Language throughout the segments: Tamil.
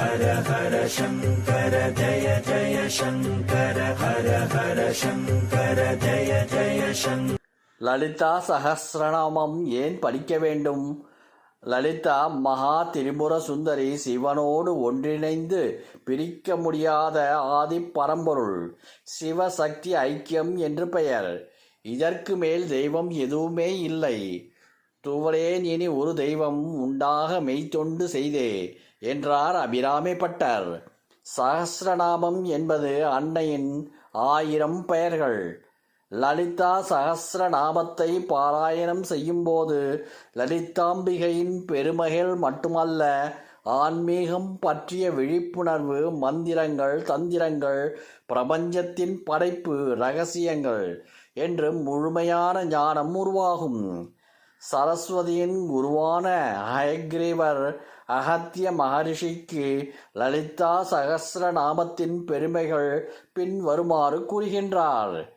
ஹர ஹர சங்கர ஜய ஜய சங்கர ஹர ஹர சங்கர ஜய ஜய சங்கர லலிதா சகசிரநாமம் ஏன் படிக்க வேண்டும்? லலிதா மகா திரிபுர சுந்தரி சிவனோடு ஒன்றிணைந்து பிரிக்க முடியாத ஆதி பரம்பொருள் சிவசக்தி ஐக்கியம் என்று பெயர். இதற்கு மேல் தெய்வம் எதுவுமே இல்லை. துவரேன் இனி ஒரு தெய்வம் உண்டாக மெய்த்தொண்டு செய்தே என்றார் அபிராமி பட்டர். என்பது அன்னையின் ஆயிரம் பெயர்கள். லலிதா சகசிரநாமத்தை பாராயணம் செய்யும்போது லலிதாம்பிகையின் பெருமைகள் மட்டுமல்ல ஆன்மீகம் பற்றிய விழிப்புணர்வு மந்திரங்கள் தந்திரங்கள் பிரபஞ்சத்தின் படைப்பு ரகசியங்கள் என்று முழுமையான ஞானம் உருவாகும். சரஸ்வதியின் குருவான ஹயக்ரீவர் அகத்திய மகரிஷிக்கு லலிதா சகஸ்ரநாமத்தின் பெருமைகள் பின்வருமாறு கூறுகின்றார்.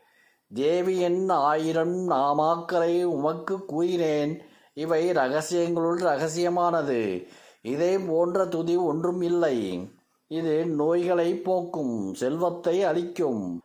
தேவியின் ஆயிரம் நாமாக்களை உமக்கு கூறினேன். இவை ரகசியங்களுள் ரகசியமானது. இதை போன்ற துதி ஒன்றும் இல்லை. இது நோய்களை போக்கும் செல்வத்தை அளிக்கும்.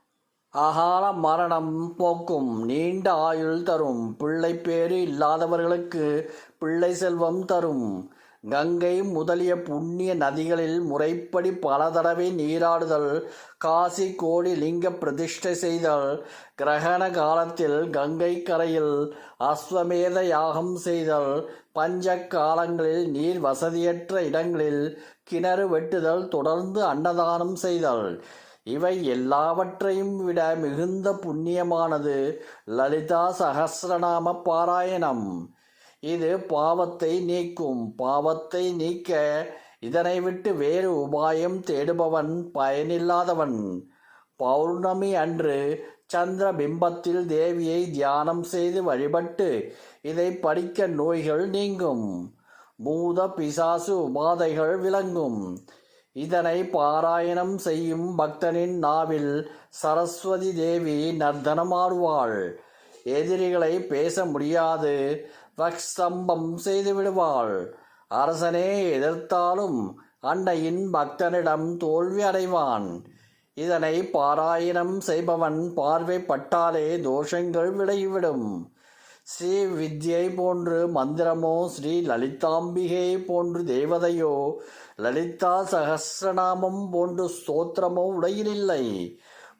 அகால மரணம் போக்கும் நீண்ட ஆயுள் தரும். பிள்ளை பேறு இல்லாதவர்களுக்கு பிள்ளை செல்வம் தரும். கங்கை முதலிய புண்ணிய நதிகளில் முறைப்படி பல தடவை நீராடுதல். காசி கோடி லிங்க பிரதிஷ்டை செய்தல். கிரகண காலத்தில் கங்கை கரையில் அஸ்வமேத யாகம் செய்தல். பஞ்ச காலங்களில் நீர் வசதியற்ற இடங்களில் கிணறு வெட்டுதல். தொடர்ந்து அன்னதானம் செய்தல். இவை எல்லாவற்றையும் விட மிகுந்த புண்ணியமானது லலிதா சகசிரநாம பாராயணம். இது பாவத்தை நீக்கும் பாவத்தை நீக்க இதனை விட்டு வேறு உபாயம் தேடுபவன் பயனில்லாதவன். பௌர்ணமி அன்று சந்திர பிம்பத்தில் தேவியை தியானம் செய்து வழிபட்டு இதை படிக்க நோய்கள் நீங்கும். பூத பிசாசு உபாதைகள் விளங்கும். இதனை பாராயணம் செய்யும் பக்தனின் நாவில் சரஸ்வதி தேவி நர்த்தனமாடுவாள் எதிரிகளை பேச முடியாது வக்ஸ்தம்பம் செய்து விடுவாள். அரசனே எதிர்த்தாலும் அன்னையின் பக்தனிடம் தோல்வி அடைவான். இதனை பாராயணம் செய்பவன் பார்வைப்பட்டாலே தோஷங்கள் விளைவிடும். ஸ்ரீ வித்யை போன்று மந்திரமோ ஸ்ரீ லலிதாம்பிகை போன்று தேவதையோ லலிதா சகசிரநாமம் போன்று ஸ்தோத்திரமோ உலகிலில்லை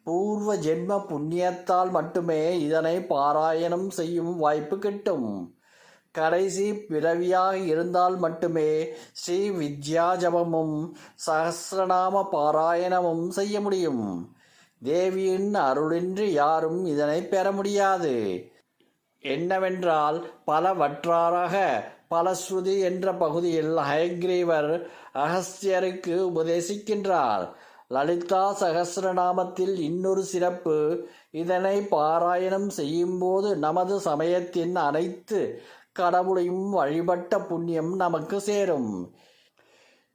பூர்வ ஜென்ம புண்ணியத்தால் மட்டுமே இதனை பாராயணம் செய்யும் வாய்ப்பு கிட்டும். கடைசி பிறவியாக இருந்தால் மட்டுமே ஸ்ரீ வித்யா ஜபமும் சகசிரநாம பாராயணமும் செய்ய முடியும். தேவியின் அருளின்றி யாரும் இதனை பெற முடியாது. என்னவென்றால் பல வற்றாராக பலஸ்ருதி என்ற பகுதியில் ஹயக்ரீவர் அகஸ்தியருக்கு உபதேசிக்கின்றார். லலிதா சகசிரநாமத்தில் இன்னொரு சிறப்பு இதனை பாராயணம் செய்யும்போது நமது சமயத்தின் அனைத்து கடவுளையும் வழிபட்ட புண்ணியம் நமக்கு சேரும்.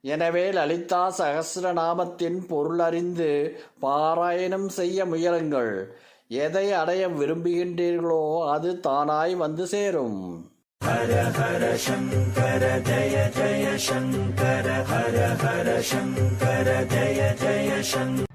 எனவே லலிதா சகசிரநாமத்தின் பொருளறிந்து பாராயணம் செய்ய முயலுங்கள். எதை அடைய விரும்புகின்றீர்களோ அது தானாய் வந்து சேரும். ஹர ஹர சங்கர ஜய ஜய சங்கர ஹர ஹர சங்கர ஜய ஜய சங்கர